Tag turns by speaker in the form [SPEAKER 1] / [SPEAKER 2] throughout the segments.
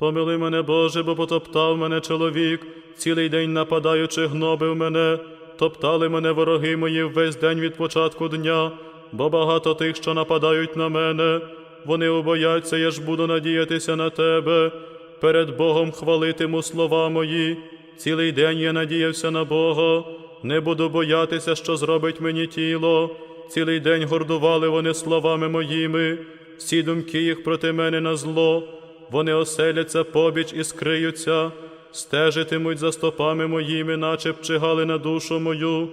[SPEAKER 1] Помили мене, Боже, бо потоптав мене чоловік, цілий день нападаючи, гнобив мене, топтали мене вороги мої весь день від початку дня, бо багато тих, що нападають на мене, вони убояться, я ж буду надіятися на тебе. Перед Богом хвалитиму слова мої. Цілий день я надіявся на Бога, не буду боятися, що зробить мені тіло. Цілий день гордували вони словами моїми, всі думки їх проти мене на зло. Вони оселяться побіч і скриються, стежитимуть за стопами моїми, наче пчигали на душу мою.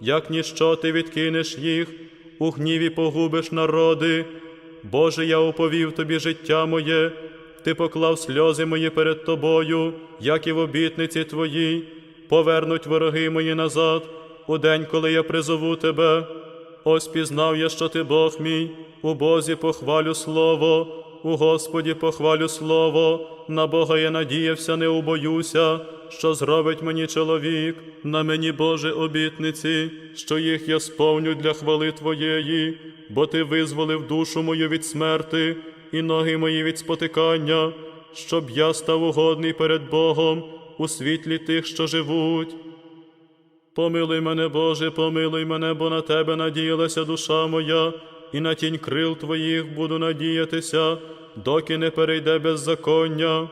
[SPEAKER 1] Як ніщо ти відкинеш їх, у гніві погубиш народи. Боже, я уповів тобі життя моє, ти поклав сльози мої перед тобою, як і в обітниці твоїй, повернуть вороги мої назад, у день, коли я призову тебе. Ось пізнав я, що ти Бог мій, у Бозі похвалю слово, у Господі похвалю слово, на Бога я надіявся, не убоюся, що зробить мені чоловік, на мені Боже обітниці, що їх я сповню для хвали Твоєї, бо Ти визволив душу мою від смерти і ноги мої від спотикання, щоб я став угодний перед Богом у світлі тих, що живуть. Помилуй мене, Боже, помилуй мене, бо на Тебе надіялася душа моя, і на тінь крил Твоїх буду надіятися, доки не перейде беззаконня.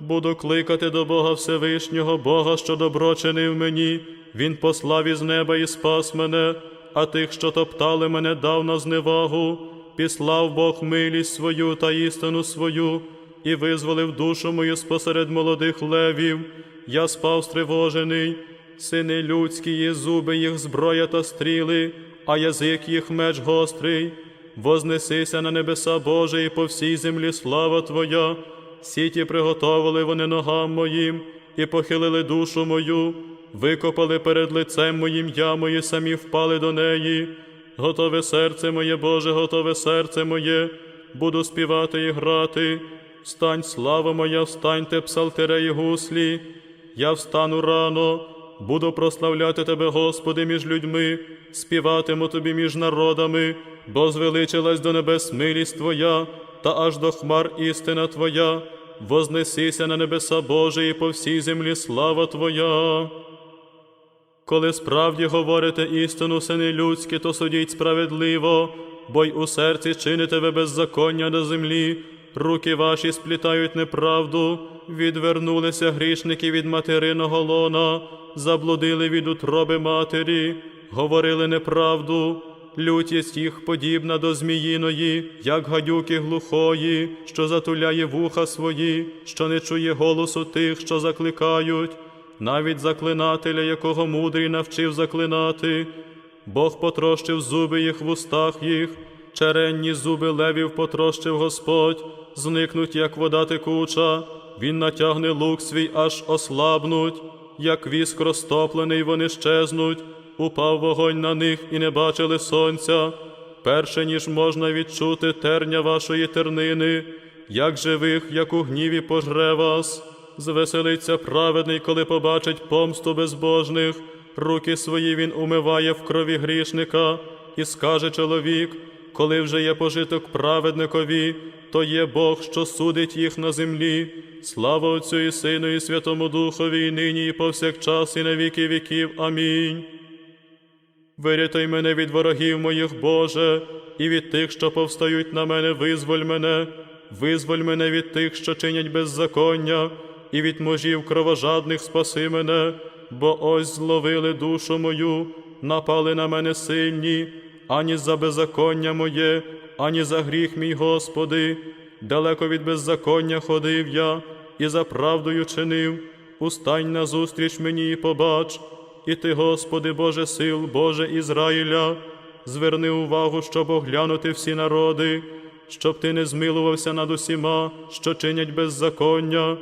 [SPEAKER 1] Буду кликати до Бога Всевишнього, Бога, що добро чинив мені, Він послав із неба і спас мене, а тих, що топтали мене, дав на зневагу, післав Бог милість свою та істину свою, і визволив душу мою спосеред молодих левів. Я спав стривожений, сини людські, є зуби їх зброя та стріли, а язик їх меч гострий. Вознесися на небеса Боже, і по всій землі слава Твоя. Сіті приготовили вони ногам моїм, і похилили душу мою, викопали перед лицем моїм яму, і самі впали до неї. Готове серце моє, Боже, готове серце моє, буду співати і грати. Встань, слава моя, встаньте, псалтереї гуслі. Я встану рано, буду прославляти Тебе, Господи, між людьми, співатиму Тобі між народами, бо звеличилась до небес милість Твоя, та аж до хмар істина Твоя, вознесися на небеса Боже, і по всій землі слава Твоя. Коли справді говорите істину, сини людські, то судіть справедливо, бо й у серці чините ви беззаконня на землі, руки ваші сплітають неправду, відвернулися грішники від материного лона, заблудили від утроби матері, говорили неправду. Лютість їх подібна до зміїної, як гадюки глухої, що затуляє вуха свої, що не чує голосу тих, що закликають навіть заклинателя, якого мудрий навчив заклинати. Бог потрощив зуби їх в устах їх, черенні зуби левів потрощив Господь, зникнуть, як вода текуча, Він натягне лук свій, аж ослабнуть, як віск розтоплений, вони щезнуть, упав вогонь на них і не бачили сонця. Перше, ніж можна відчути терня вашої тернини, як живих, як у гніві пожре вас. Звеселиться праведний, коли побачить помсту безбожних, руки свої він умиває в крові грішника, і скаже чоловік, коли вже є пожиток праведникові, то є Бог, що судить їх на землі. Слава Отцю і Сину, і Святому Духові, і нині, і повсякчас, і на віки віків. Амінь. Вирятуй мене від ворогів моїх, Боже, і від тих, що повстають на мене, визволь мене, визволь мене від тих, що чинять беззаконня, і від мужів кровожадних спаси мене, бо ось зловили душу мою, напали на мене сильні, ані за беззаконня моє, ані за гріх мій, Господи. Далеко від беззаконня ходив я і за правдою чинив. Устань назустріч мені і побач. І ти, Господи, Боже сил, Боже Ізраїля, зверни увагу, щоб оглянути всі народи, щоб ти не змилувався над усіма, що чинять беззаконня.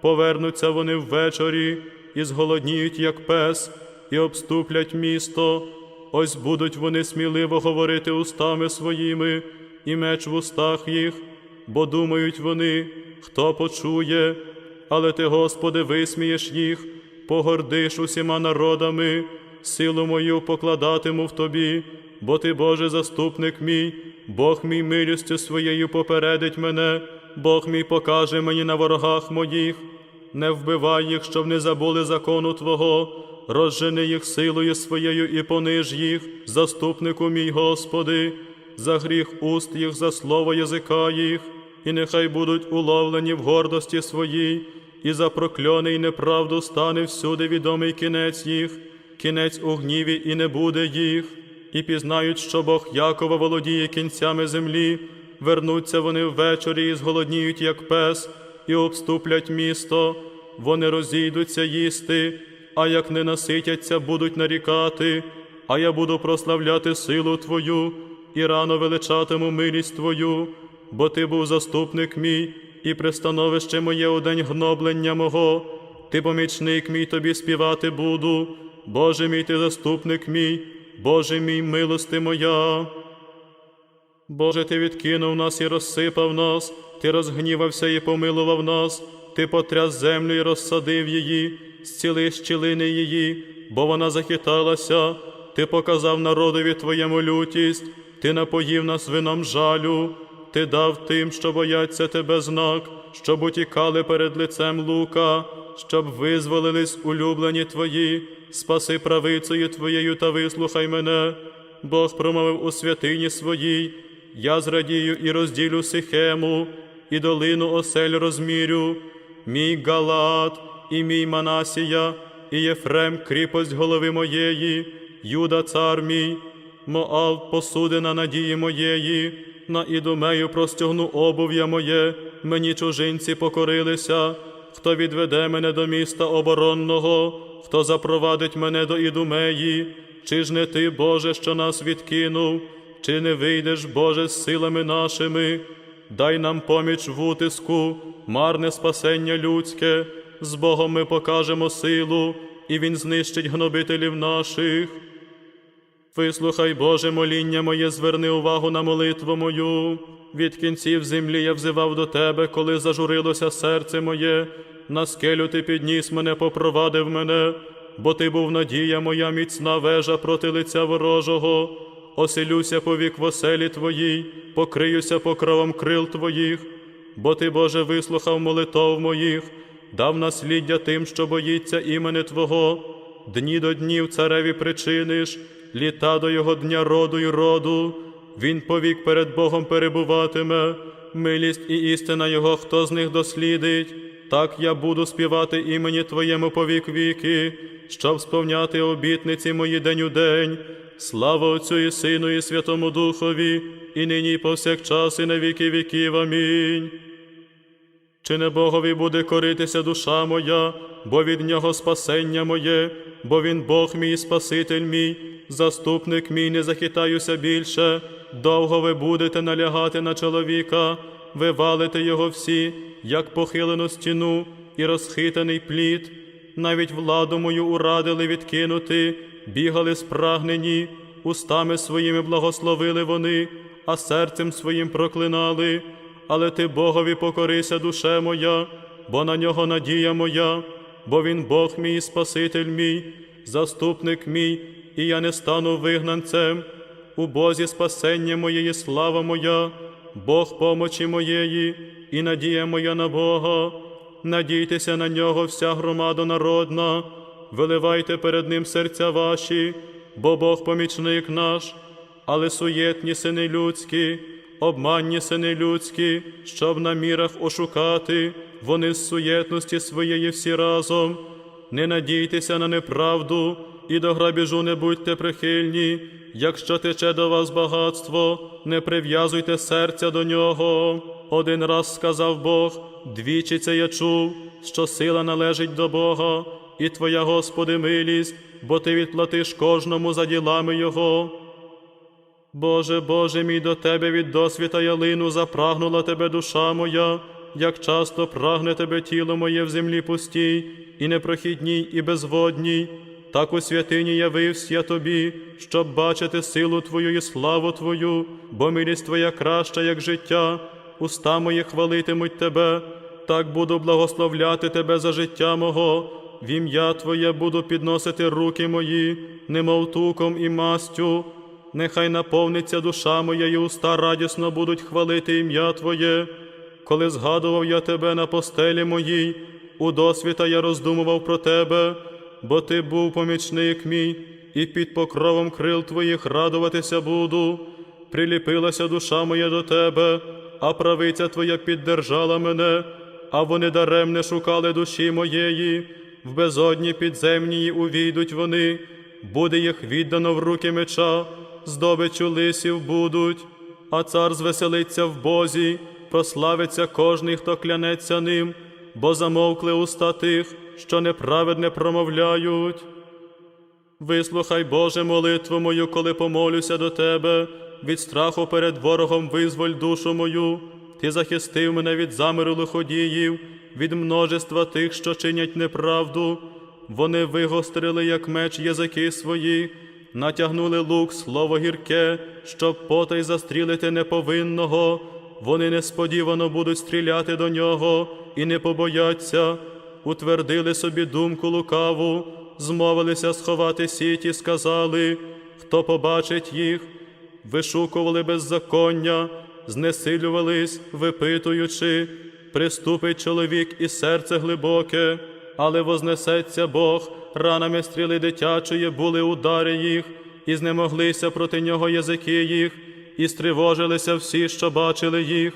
[SPEAKER 1] Повернуться вони ввечері і зголодніють, як пес, і обступлять місто. Ось будуть вони сміливо говорити устами своїми, і меч в устах їх, бо думають вони, хто почує, але ти, Господи, висмієш їх, погордиш усіма народами, силу мою покладатиму в тобі, бо ти, Боже, заступник мій, Бог мій милістю своєю попередить мене, Бог мій покаже мені на ворогах моїх. Не вбивай їх, щоб не забули закону Твого, розжени їх силою своєю і пониж їх, заступнику мій Господи, за гріх уст їх, за слово язика їх, і нехай будуть уловлені в гордості своїй, і за прокльони й неправду стане всюди відомий кінець їх, кінець у гніві і не буде їх, і пізнають, що Бог Якова володіє кінцями землі, вернуться вони ввечері і зголодніють, як пес, і обступлять місто, вони розійдуться їсти, а як не наситяться, будуть нарікати, а я буду прославляти силу Твою і рано величатиму милість Твою, бо Ти був заступник мій і пристановище моє у день гноблення мого. Ти помічник мій тобі співати буду, Боже мій ти заступник мій, Боже мій милости моя. Боже, Ти відкинув нас і розсипав нас, Ти розгнівався і помилував нас, Ти потряс землю і розсадив її, зціли щілини її, бо вона захиталася, Ти показав народові Твоєму лютість, Ти напоїв нас вином жалю, Ти дав тим, що бояться Тебе знак, щоб утікали перед лицем лука, щоб визволились улюблені Твої, спаси правицею Твоєю та вислухай мене. Бог промовив у святині своїй, я зрадію і розділю Сихему, і долину осель розмірю, мій Галат, і мій Манасія, і Єфрем кріпость голови моєї, Юда цар мій, Моав посудина надії моєї, на ідумею простягну обув'я моє, мені чужинці покорилися, хто відведе мене до міста оборонного, хто запровадить мене до ідумеї, чи ж не ти, Боже, що нас відкинув, чи не вийдеш, Боже, з силами нашими, дай нам поміч в утиску, марне спасення людське, з Богом ми покажемо силу, і Він знищить гнобителів наших. Вислухай, Боже, моління моє, зверни увагу на молитву мою. Від кінців землі я взивав до Тебе, коли зажурилося серце моє. На скелю ти підніс мене, попровадив мене, бо ти був надія моя міцна вежа проти лиця ворожого. Оселюся повік в оселі Твоїй, покриюся покровом крил Твоїх, бо Ти, Боже, вислухав молитов моїх, дав насліддя тим, що боїться імени Твого. Дні до днів цареві причиниш, літа до його дня роду й роду. Він повік перед Богом перебуватиме, милість і істина Його, хто з них дослідить. Так я буду співати імені Твоєму повік віки, щоб сповняти обітниці мої день у день. Слава Отцю і Сину, і Святому Духові, і нині, і повсякчас, і на віки віків. Амінь. Чи не Богові буде коритися душа моя, бо від нього спасення моє, бо він Бог мій, Спаситель мій, заступник мій, не захитаюся більше, довго ви будете налягати на чоловіка, ви валите його всі, як похилену стіну і розхитаний плід. Навіть владу мою урадили відкинути, бігали спрагнені, устами своїми благословили вони, а серцем своїм проклинали але ти Богові покорися, душе моя, бо на нього надія моя, бо Він Бог мій, Спаситель мій, заступник мій, і я не стану вигнанцем. У Бозі спасення моєї слава моя, Бог помочі моєї, і надія моя на Бога. Надійтеся на нього, вся громада народна, виливайте перед Ним серця ваші, бо Бог помічник наш, але суєтні сини людські обманні сини людські, щоб на мірах ошукати, вони з суєтності своєї всі разом. Не надійтеся на неправду, і до грабіжу не будьте прихильні. Якщо тече до вас багатство, не прив'язуйте серця до нього. Один раз сказав Бог, двічі це я чув, що сила належить до Бога, і Твоя, Господи, милість, бо Ти відплатиш кожному за ділами Його. Боже, Боже мій до Тебе від досвіта ялину запрагнула Тебе душа моя, як часто прагне Тебе тіло моє в землі пустій, і непрохідній, і безводній. Так у святині явився я тобі, щоб бачити силу Твою і славу Твою, бо милість Твоя краща, як життя, уста мої хвалитимуть Тебе, так буду благословляти Тебе за життя мого, в ім'я Твоє буду підносити руки мої, немов туком і мастю, нехай наповниться душа моя, і уста радісно будуть хвалити ім'я Твоє. Коли згадував я тебе на постелі моїй, у досвіта я роздумував про тебе, бо ти був помічник мій, і під покровом крил твоїх радуватися буду. Приліпилася душа моя до тебе, а правиця твоя піддержала мене, а вони даремне шукали душі моєї, в безодні підземній увійдуть вони, буде їх віддано в руки меча, здобичу лисів будуть, а цар звеселиться в Бозі, прославиться кожний, хто клянеться ним, бо замовкли уста тих, що неправедне промовляють. Вислухай, Боже, молитву мою, коли помолюся до Тебе, від страху перед ворогом визволь душу мою. Ти захистив мене від замиру лиходіїв, від множества тих, що чинять неправду. Вони вигострили, як меч язики свої, натягнули лук, слово гірке, щоб потай застрілити неповинного. Вони несподівано будуть стріляти до нього і не побояться, утвердили собі думку лукаву, змовилися сховати сіті, сказали, хто побачить їх, вишукували беззаконня, знесилювались, випитуючи, приступить чоловік і серце глибоке, але вознесеться Бог, ранами стріли дитячої були удари їх, і знемоглися проти нього язики їх, і стривожилися всі, що бачили їх,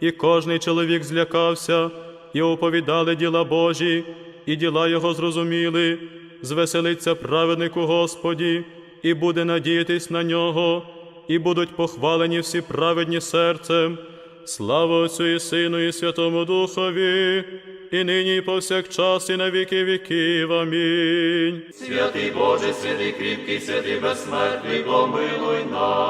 [SPEAKER 1] і кожний чоловік злякався, і оповідали діла Божі, і діла його зрозуміли, звеселиться праведник у Господі, і буде надіятись на нього, і будуть похвалені всі праведні серцем. Слава Отцю і Сину, і Святому Духові, і нині, і повсякчас, і на віки віків. Амінь.
[SPEAKER 2] Святий Боже, святий кріпкий, святий безсмертний, помилуй нас.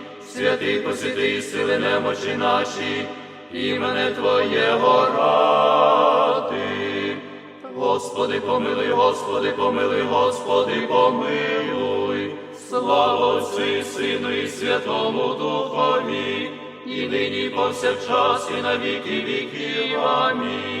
[SPEAKER 2] святий посвяти сили немочі наші, імене Твоєго ради. Господи, помилуй, Господи, помилуй, Господи, помилуй, слава Отцю і Сину і Святому Духові, і нині, і повсякчас, і на віки віків. Амінь.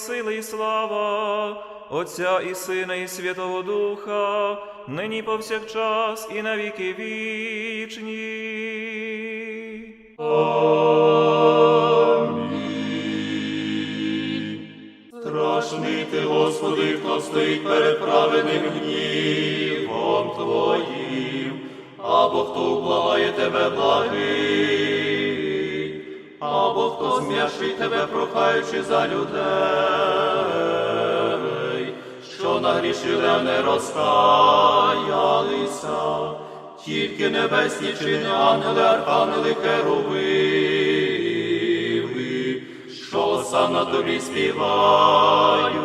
[SPEAKER 3] Царство і слава, Отця і Сина, і Святого Духа, нині повсякчас і на віки вічні.
[SPEAKER 2] Страшний ти, Господи, хто стоїть перед праведним тебе, прохаючи за людей, що нагрішили, а не розкаялися, тільки небесні чини, ангели, архангели, херовими, що сам на тобі співають.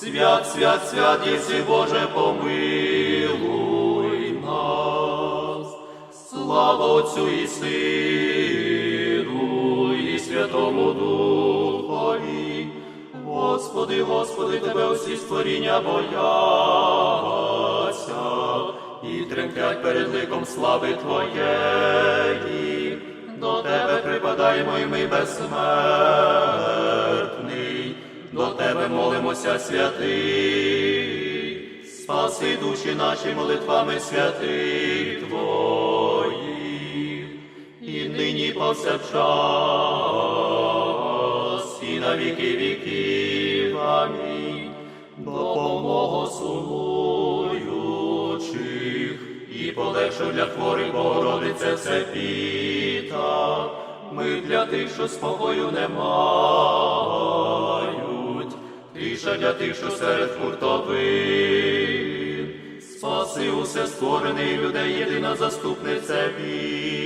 [SPEAKER 2] Свят, свят, свят, єси Боже, помилуй нас. Слава Отцю і Сину, Святому Духові. Господи, Господи, Тебе усі створіння бояться і тремтять перед ликом слави Твоєї. До тебе припадаємо і ми безсмертний, до тебе молимося, святий, спаси душі наші молитвами святих Твоїх, повсякчас, і на віки віків. Амінь. Допомогу сумуючих і полегшу для хворих Богородице все піта. Ми для тих, що спокою не мають, тиша для тих, що серед хуртовин. Спаси усе створене і людей єдина заступниця вірних.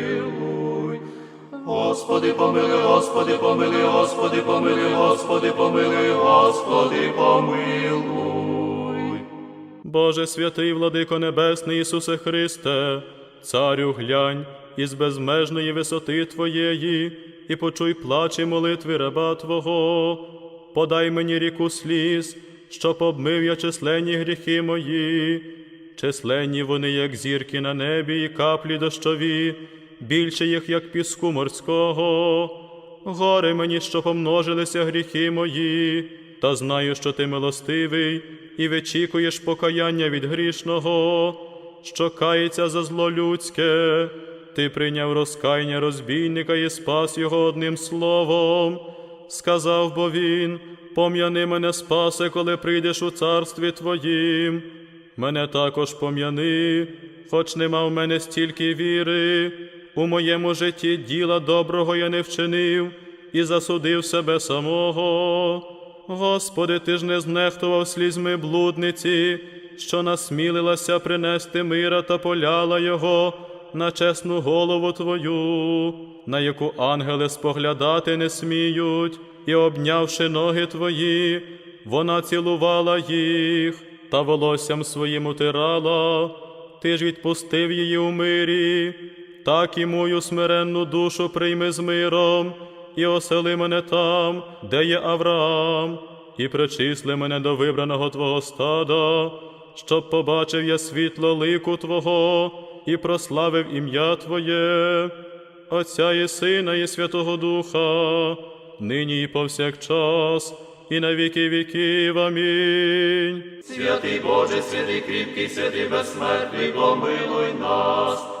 [SPEAKER 2] Господи, помилуй, Господи, помилуй, Господи, помилуй, Господи, помилуй, Господи, помилуй.
[SPEAKER 1] Боже святий, владико Небесний Ісусе Христе, Царю глянь із безмежної висоти Твоєї, і почуй плач молитви раба Твого, подай мені ріку сліз, щоб обмив я численні гріхи мої, численні вони, як зірки на небі, і каплі дощові, більше їх, як піску морського. Горе мені, що помножилися гріхи мої, та знаю, що ти милостивий, і вичікуєш покаяння від грішного, що кається за зло людське. Ти прийняв розкаяння розбійника і спас його одним словом. Сказав бо він, пом'яни мене, спасе, коли прийдеш у царстві Твоїм. Мене також пом'яни, хоч нема в мене стільки віри, у моєму житті діла доброго я не вчинив і засудив себе самого. Господи, ти ж не знехтував слізьми блудниці, що насмілилася принести мира та поляла його на чесну голову Твою, на яку ангели споглядати не сміють, і обнявши ноги Твої, вона цілувала їх та волоссям своїм утирала, ти ж відпустив її у мирі, так і мою смиренну душу прийми з миром, і осели мене там, де є Авраам, і причисли мене до вибраного Твого стада, щоб побачив я світло лику Твого і прославив ім'я Твоє, Отця і Сина, і Святого Духа, нині і повсякчас, і на віки віків. Амінь.
[SPEAKER 2] Святий Боже, святий кріпкий, святий безсмертний, помилуй нас.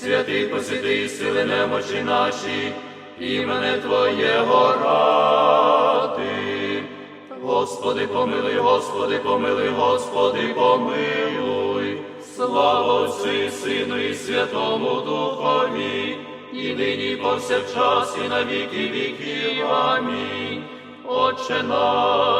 [SPEAKER 2] святий посвяти сили немочі наші, імене Твоєго ради. Господи, помилуй, Господи, помилуй, Господи, помилуй. Слава Отцю і Сину і Святому Духові, і нині і повсякчас, і на віки віків. Амінь. Отче наш,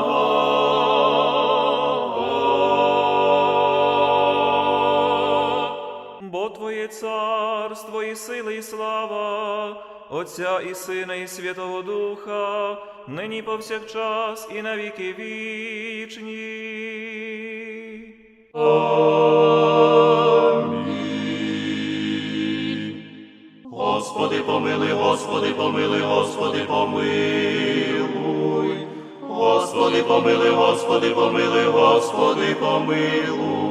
[SPEAKER 3] Царство і сила і слава, Отця і Сина, і Святого Духа, нині повсякчас і на віки вічні.
[SPEAKER 2] Господи, помилуй, Господи, помилуй, Господи, помилуй. Господи, помилуй, Господи, помилуй, Господи, помилуй.